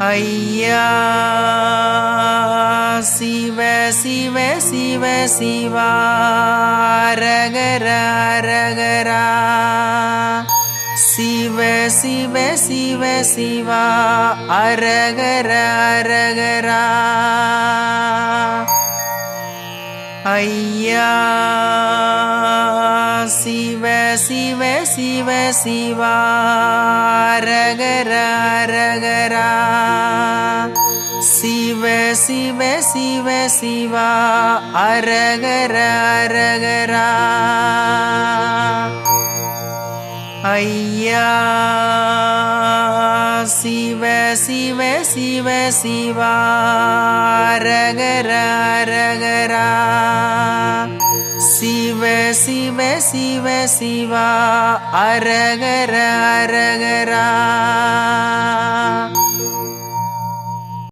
ஐயா சிவ சிவ சிவ சிவா ரகர ரகரா. சிவ சிவ சிவ சிவா அரகர அரகரா. ஐயா சிவ சிவ சிவ ரகரா சிவ சிவ சிவ சிவா அரகர அரகரா. ஐயா சிவ சிவ சிவ சிவா ரகர ரகரா. சிவ சிவ சிவ சிவா அரகர அரகரா.